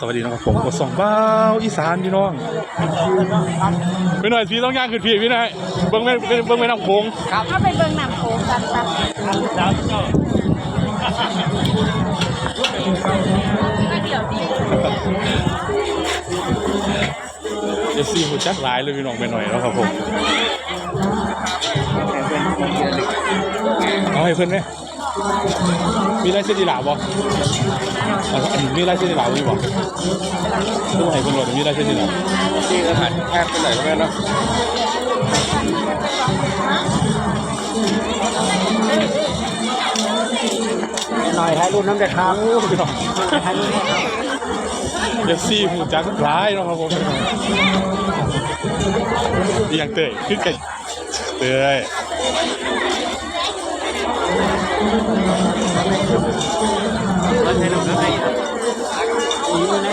สวัสดีนะครับผมกดส่องเบ้าอีสานพี่น้องพี่หน่อยพี่ต้องย่างขึ้นพี่พี่หน่อยเบิ้งแม่เบิ้งแม่น้ำโขงก็ไปเบิ่งหนังโขงกันครับเอซี่หูจักหลายเลยพี่น้องไปหน่อยแล้วครับผมเอาให้เพื่อนไหม มีไรเส้นดีหลาบ่เอาอันนี้มีไรเส้นดีหลาบ่มีบ่ต้องให้เพื่อนหน่อยมีไรเส้นดีหลาที่ก็หันแคบไปหน่อยก็ได้เนาะหน่อยให้รุ่นน้ำเด็กครับพี่น้องให้รุ่นน้ำครับเอซี่หูจักหลายเนาะครับผมอีหยังเตยคือไก่เตย แล้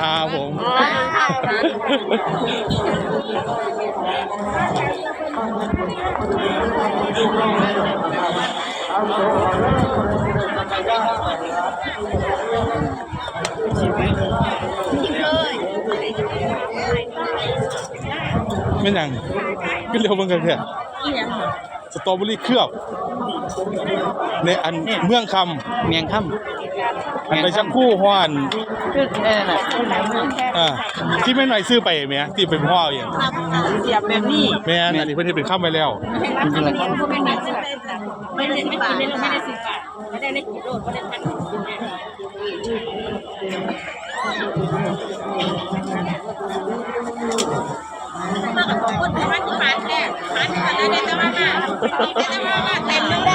าครับแล้วแต่งตัวแบบไม่ได้สิเช็คเศร้าปะเต้อยู่นี่ไทยอยู่นี่ได้ปะสวัสดีครับผมไม่นยังขึ้นเร็วเบิ่งกันแค่สตรอเบอรี่เคลือบในอันเมืองคเมียงค่ำ อันไปชักคู่ห้อนำคือเออน่ะอ่าที่ไม่หน่อยซื้อไปไหมที่เป็นพ่ออย่างเสียบแบบนี้แม่นอันนี้เพิ่นเฮ็ดเป็นข้ามไปแล้วจริงๆแล้วไม่ได้ไม่ได้ไม่ได้ไม่ได้สิบบาทไม่ได้ในกี่โลดไม่ได้พันเร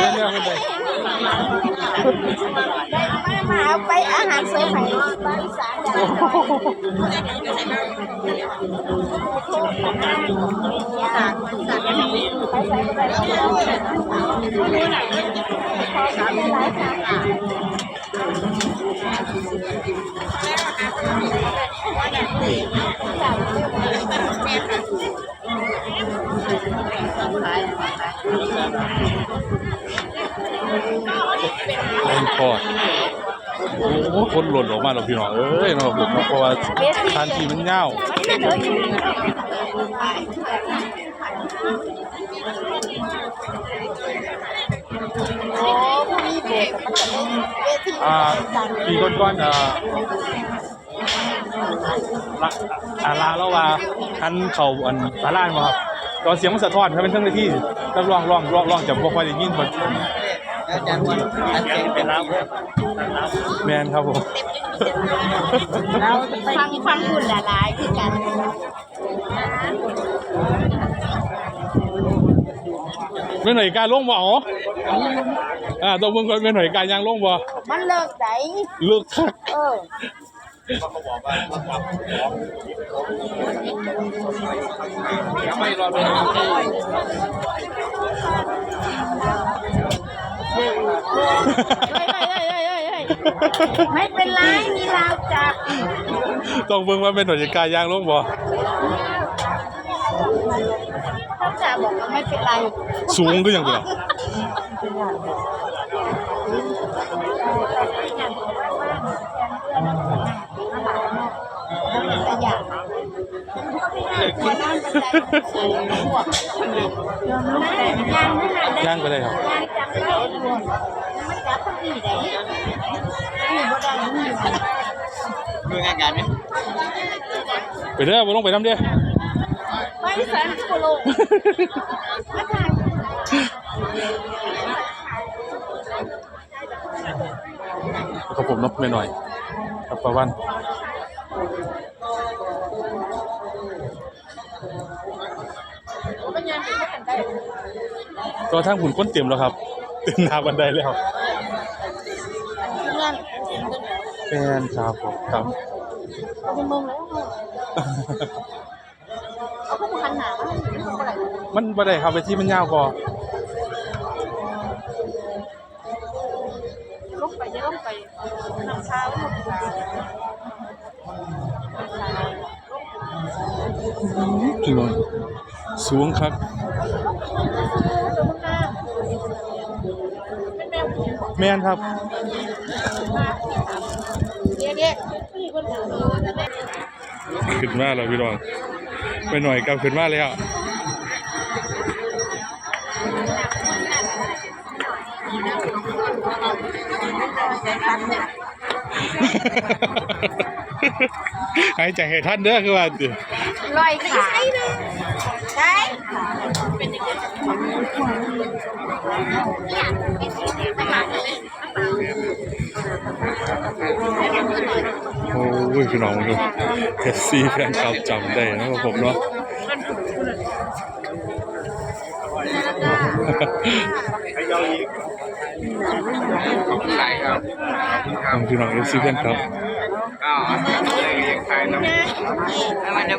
ื่องเรื่องมันไปมาเอาไปอาหารเสริมให้บ้านอีสานอย่างไปใส่ไปแล้วแรงคอด โอ้โหคนหล่นออกมาแล้วพี่น้องเอ้ยเนาะผมเพราะว่าทานทีมันยาวโอ้ผู้มีเบสมันจะเป็นเวทีอ่าปีก่อนๆอ่าละอาลาแล้วว่าทันเขาอันสาลานบ่ครับตอนเสียงมันสะท้อนถ้าเป็นเรื่องในที่ต้องร้องร้องร้องร้องจะบ่ค่อยได้ยินมัน อาจารย์วันอันเสียงเป็นแล้วแมนครับผมเราฟังฟังคุณหลายๆคือกันไม่หน่อยการลงบ่อ๋ออ่าต้องเบิ่งก่อนไม่หน่อยการยังลงบ่มันเลิกไหนเลิกคักเออไม่รอเลยเฮ้ย เฮ้ยเฮ้ยเฮ้ยเฮ้ยเฮ้ยไม่เป็นไรมีราวจับต้องเบิ่งว่าเป็นหน่วยการยางลงบ่ถ้าจ่าบอกว่าไม่เป็นไรสูงก็ยังเป็นหรอแต่อยากเบ่นอนบันไดเออพวกยอมรู้แต่ย่างไม่หายได้ย่างก็ได้ครับย่างจับได้พวกมัน จับทั้งนี้ได้นี่บ่ได้นี่มืองานการไหมไปเด้อบ่ลงไปน้ำเด้อไปแสนกิโลมาถ่ายครับผมเนาะไม่หน่อยครับประวันมันยังเป็นกันได้ตัวทางหุ่นก้นเต็มแล้วครับ เต็มหน้าบันไดแล้ว เพื่อน แฟนครับผมครับเป็นเมืองแล้วเอาพวกมันหนาว่ามันเป็นอะไรมันบ่ได้ครับไปที่มันยาวพอลงไปจะลงไปน้ำชาลงไปพี่น้องสูงครับเป็นแมวผู้หญิงแม่นครับ ขึ้นมาแล้วพี่น้องไปหน่อยกลับขึ้นมาแล้วหายใจให้ท่านเด้อคือว่าติลอยขาใช่เลยใช่เป็นยังไงโอ้ยพี่น้องดูเอฟซีแฟนคลับจำได้นะครับผมเนาะขอบคุณหลายครับขอบคุณพี่น้องเอฟซีแฟนคลับก็เลยยังขายน้ำแล้วมันจะ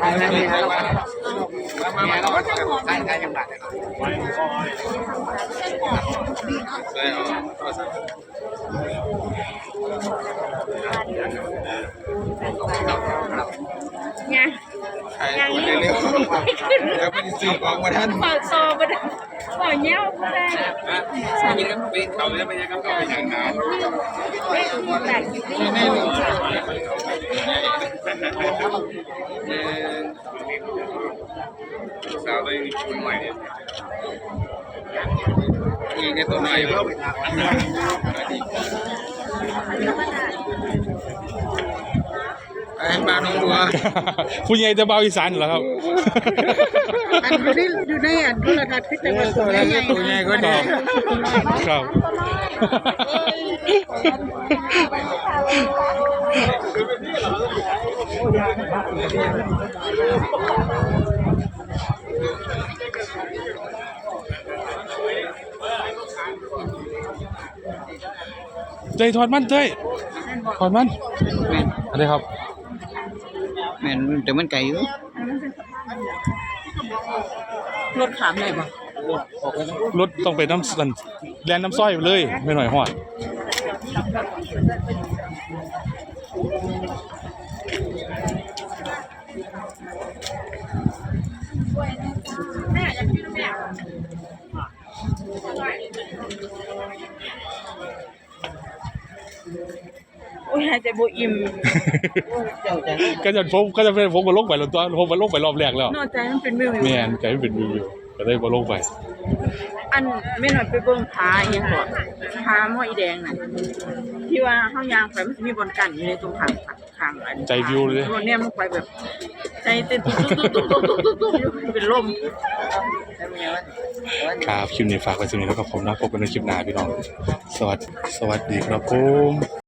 เป็นอะไรแล้วมามาเราก็จะขายขายจังหวัดเลยเลยอ๋อไงขายคนเร็วๆแล้วไปซื้อของมาท่านเปิดโซ่ไปได้ปล่อยเงี้ยวก็ได้ใช่ยังไปเขาไม่ได้ไปยังเขาไปยังงานได้ดูแปลกอยู่ที่แน่นอนสาวได้ช่วยใหม่เนี่ยนี่แค่ ตัวใหม่เพิ่มไอ้บ้านน้องบัวผู้ใหญ่จะเบาอีสานเหรอครับอันอยู่ในอยู่ในอันโทรทัศน์คือแต่ว่าตัวใหญ่ตัวใหญ่ก็คดีรับครับ ใจถอดมันเต้ยถอดมันแม่นอะไรครับแม่นแต่มันไก่อยู่รถขามได้บ่รถต้องไปน้ำสันแลนน้ำสร้อยไปเลยไม่หน่อยหอด โอ้ยหายใจบ่อิ่มก็จะผมก็จะเป็นผมมาลงไปแล้วตัวผมมาลงไปรอบแรกแล้วนอกใจมันเป็นวิวแม่นใจมันเป็นวิวอยู่ก็เลยมาลงไป อันแม่หน่อยไปเบิ่งผาอีหยังก่อนผาหม้ออีแดงน่ะที่ว่าเฮายางไปมันสิมีบอนกันอยู่ในตรงทางทางอันใจวิวเลย รถเนี่ยมันไปแบบ ใจเต้นตุ๊บตุ๊บตุ๊บตุ๊บตุ๊บตุ๊บอยู่เป็นลม ครับคลิปนี้ฝากไว้ตรงนี้แล้วกับผมนะพบกันในคลิปหน้าพี่น้อง สวัสดีสวัสดีครับผม